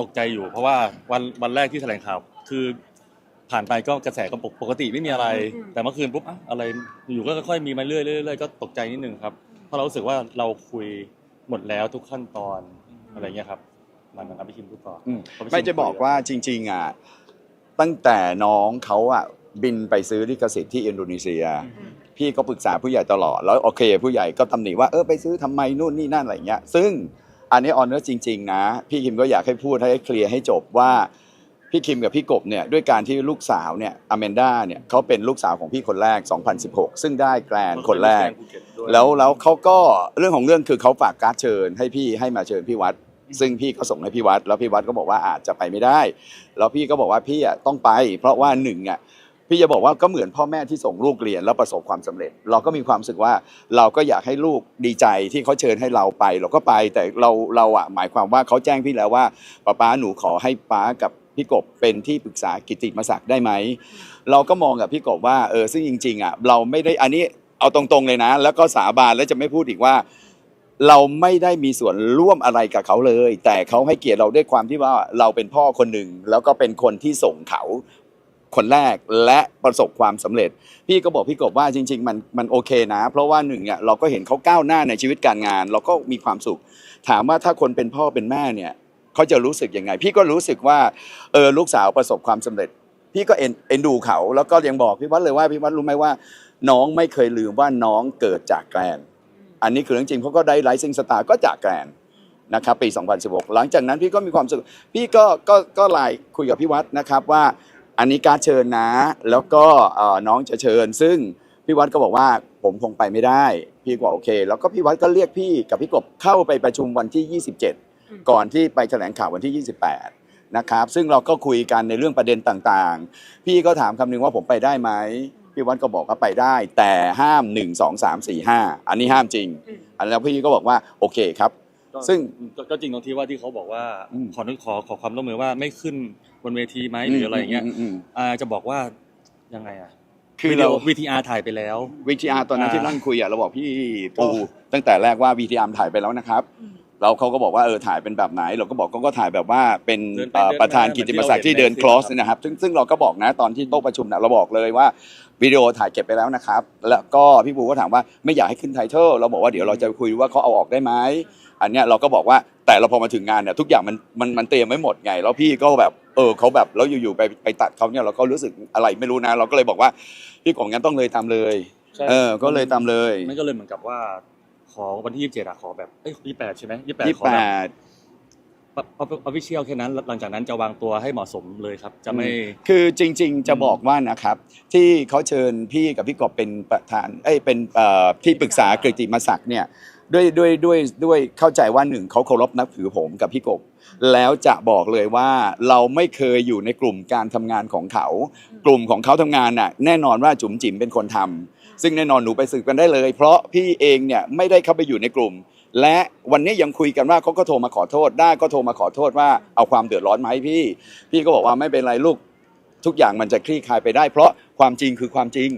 ตกใจอยู่ เพราะว่าวันวันแรกที่แถลงข่าวคือผ่านไปก็กระแสก็ปกปกติไม่มีอะไรอืมแต่เมื่อคืนปุ๊บอะอะไรอยู่ก็ค่อยๆมีมาเรื่อยๆเรื่อยๆก็ตกใจนิดนึงครับเพราะเรารู้สึกว่าเราคุยหมดแล้วทุกขั้นตอนอะไรเงี้ยครับมันนะครับพี่คิมพูดต่ออมเพราพี่ไม่คิจะบอกคุยว่าจริงๆอะตั้งแต่น้องเขาอะบินไปซื้อลิขสิทธิ์ที่อินโดนีเซียอืมพี่ก็ปรึกษาผู้ใหญ่ตลอดแล้วโอเค ผู้ใหญ่ก็ตำหนิว่าเออไปซื้อทำไมนู่นนี่นั่นอะไรเงี้ย ซึ่ง อันนี้ออนเนอร์จริง ๆ นะ พี่คิมก็อยากให้พูดให้เคลียร์ให้จบว่าพี่คิมกับพี่กบเนี่ยด้วยการที่ลูกสาวเนี่ยอเมนด้าเนี่ยเขาเป็นลูกสาวของพี่คนแรก 2016 ซึ่งได้แกรนด์คนแรกภูเตด้วยแล้วแล้วเขาก็เรื่องของเรื่องคือเขาฝากการ์ดเชิญให้พี่ให้มาเชิญพี่วัด ซึ่งพี่ก็ส่งให้พี่วัด แล้วพี่วัดก็บอกว่าอาจจะไปไม่ได้ แล้วพี่ก็บอกว่าพี่อะต้องไป เพราะว่าหนึ่งอะ พี่จะบอกว่าก็เหมือนพ่อแม่ที่ส่งลูกเรียนแล้วประสบความสำเร็จ เราก็มีความรู้สึกว่าเราก็อยากให้ลูกดีใจที่เขาเชิญให้เราไป เราก็ไปแต่เราเราอะหมายความว่าเขาแจ้งพี่แล้วว่าป้าป้าหนูขอให้ป้ากับพี่กบเป็นที่ปรึกษากิตติมศักดิ์ได้ไหมเราก็มองกับพี่กบว่าเออซึ่งจริงๆอะเราไม่ได้อันนี้เอาตรงๆเลยนะ แล้วก็สาบานแล้วจะไม่พูดอีกว่า เราไม่ได้มีส่วนร่วมอะไรกับเขาเลย แต่เขาให้เกียรติเราด้วยความที่ว่าเราเป็นพ่อคนหนึ่งแล้วก็เป็นคนที่ส่งเขา คนแรกและประสบความสำเร็จ พี่ก็บอกพี่กบว่าจริง ๆ มันมันโอเคนะ เพราะว่าหนึ่งเนี่ยเราก็เห็นเขาก้าวหน้าในชีวิตการงาน เราก็มีความสุข ถามว่าถ้าคนเป็นพ่อเป็นแม่เนี่ยเขาจะรู้สึกยังไง พี่ก็รู้สึกว่าเออลูกสาวประสบความสำเร็จ พี่ก็เอ็นเอ็นดูเขา แล้วก็ยังบอกพี่วัดเลยว่าพี่วัดรู้ไหมว่า น้องไม่เคยลืมว่าน้องเกิดจากแกรนอันนี้คือเรื่องจริงเพราก็ได้ไลซิงสตาร์ก็จากแกรนนะครับปี 2016 หลังจากนั้นพี่ก็มีความสุขพี่ก็ก็ก็ไลน์คุยกับพี่วัดนะครับว่า อันนี้การดเชิญนะ แล้วก็เอ่อน้องจะเชิญ ซึ่งพี่วัดก็บอกว่าผมคงไปไม่ได้ พี่ก็บอกโอเค แล้วก็พี่วัดก็เรียกพี่กับพี่กบเข้าไปประชุมวันที่ 27 ก่อนที่ไปแถลงข่าววันที่ 28 นะครับ ซึ่งเราก็คุยกันในเรื่องประเด็นต่างๆ พี่ก็ถามคำนึงว่าผมไปได้ไหม พี่วัดก็บอกว่าไปได้ แต่ห้าม 1 2 3 4 5 อันนี้ห้ามจริงอืมอันแล้วพี่ก็บอกว่าโอเคครับก็ ซึ่งก็ก็จริงตรงที่ว่าที่เขาบอกว่าอืม ขอขอขอความร่วมมือว่าไม่ขึ้นบนเวทีไหมหรืออะไรอย่างเงี้ยมมอ่าจะบอกว่ายังไงอะคือวิดีเราโอ VTR ถ่ายไปแล้ววิทีอาร์ตอนนั้นอ่าที่นั่งคุยอะเราบอกพี่ปูก็ตั้งแต่แรกว่าวิทีอาร์ถ่ายไปแล้วนะครับอืม เราเขาก็บอกว่าเออถ่ายเป็นแบบไหน เราก็บอกเขาก็ถ่ายแบบว่าเป็นเดินไปเอ่อเดินมาประธานกิตติมศักดิ์ที่เดิน เหมือนที่คลอสเราเห็นในนะครับซึ่งซึ่งเราก็บอกนะตอนที่โต๊ะประชุมนะเราบอกเลยว่า วิดีโอถ่ายเก็บไปแล้วนะครับ แล้วก็พี่ปูก็ถามว่าไม่อยากให้ขึ้นไทเทลเราบอกว่าเดี๋ยวเราจะคุยว่าเขาเอาออกได้ไหมอันเนี้ยเราก็บอกว่าแต่เราพอมาถึงงานเนี่ยทุกอย่างมันมันมันเตรียมไว้หมดไง แล้วพี่ก็แบบเออเขาแบบแล้วอยู่ๆไปไปตัดเขาเนี่ยเราก็รู้สึกอะไรไม่รู้นะ เราก็เลยบอกว่าพี่กบงั้นต้องเลยตามเลย ใช่เออก็เลยตามเลย มันก็เลยเหมือนกับว่า ขอวันที่ยี่สิบเจ็ดอะขอแบบเอ้ยยี่แปดใช่ไหมยี่แปดยี่ขอแปแบบด ออฟฟิเชียลแค่นั้น หลังจากนั้นจะวางตัวให้เหมาะสมเลยครับ จะไม่ คือจริง ๆ จะบอกว่านะครับ ที่เขาเชิญพี่กับพี่กบเป็นประธานเอ้ยเป็นเอ่อที่ปรึกษากฤติมศักดิ์เนี่ยด้วยด้วยด้วยด้วยเข้าใจว่าหนึ่งเขาเคารพนับถือผมกับพี่กบ แล้วจะบอกเลยว่าเราไม่เคยอยู่ในกลุ่มการทำงานของเขา กลุ่มของเขาทำงานน่ะแน่นอนว่าจุ๋มจิ๋มเป็นคนทำ ซึ่งแน่นอนหนูไปสืบกันได้เลย เพราะพี่เองเนี่ยไม่ได้เข้าไปอยู่ในกลุ่ม และวันนี้ยังคุยกันว่าเขาก็โทรมาขอโทษ ได้ก็โทรมาขอโทษว่าเอาความเดือดร้อนมาให้พี่ พี่ก็บอกว่าไม่เป็นไรลูกทุกอย่างมันจะคลี่คลายไปได้ เพราะความจริงคือความจริง